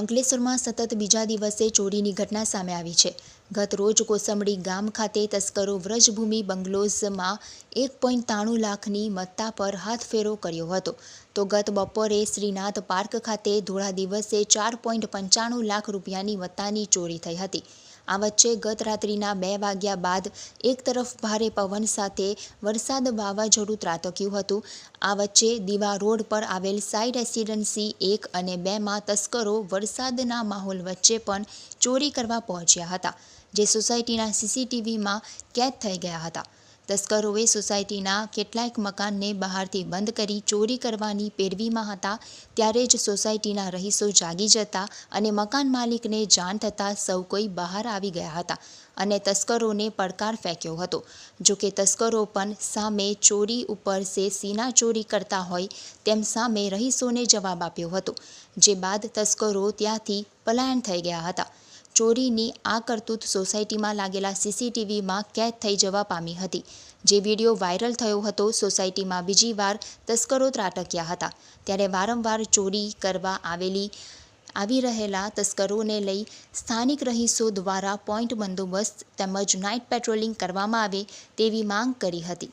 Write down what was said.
અંકલેશ્વરમાં સતત બીજા દિવસે ચોરીની ઘટના સામે આવી છે. ગત રોજ કોસંબડી ગામ ખાતે તસ્કરો વ્રજભૂમિ બંગલોઝમાં એક પોઈન્ટ ત્રાણું લાખની મત્તા પર હાથફેરો કર્યો હતો. તો ગત બપોરે શ્રીનાથ પાર્ક ખાતે ધોળા દિવસે ચાર પોઈન્ટ પંચાણું લાખ રૂપિયાની વત્તાની ચોરી થઈ હતી. આ વચ્ચે ગત રાત્રિના બે વાગ્યા બાદ એક તરફ ભારે પવન સાથે વરસાદ વાવાઝોડું ત્રાટક્યું હતું. આ વચ્ચે દીવા રોડ પર આવેલ સાઈ રેસિડેન્સી એક અને બેમાં તસ્કરો વરસાદના માહોલ વચ્ચે પણ ચોરી કરવા પહોંચ્યા હતા, જે સોસાયટીના સીસીટીવીમાં કેદ થઈ ગયા હતા. તસ્કરોએ સોસાયટીના કેટલાક મકાનને બહારથી બંધ કરી ચોરી કરવાની પેરવીમાં હતા. ત્યારે જ સોસાયટીના રહીશો જાગી જતા અને મકાન માલિકને જાણ થતાં સૌ કોઈ બહાર આવી ગયા હતા અને તસ્કરોને પડકાર ફેંક્યો હતો. જોકે તસ્કરો પણ સામે ચોરી ઉપર સે સીના ચોરી કરતા હોય તેમ સામે રહીશોને જવાબ આપ્યો હતો, જે બાદ તસ્કરો ત્યાંથી પલાયન થઈ ગયા હતા. ચોરીની આ કરતૂત સોસાયટીમાં લાગેલા સીસીટીવીમાં કેદ થઈ જવા પામી હતી. જે વીડિયો વાયરલ થયો હતો, સોસાયટીમાં બીજી વાર તસ્કરો ત્રાટક્યા હતા. ત્યારે વારંવાર ચોરી કરવા આવેલી, આવી રહેલા તસ્કરોને લઈ સ્થાનિક રહીશો દ્વારા પોઈન્ટ બંદોબસ્ત તેમજ નાઇટ પેટ્રોલિંગ કરવામાં આવે તેવી માંગ કરી હતી.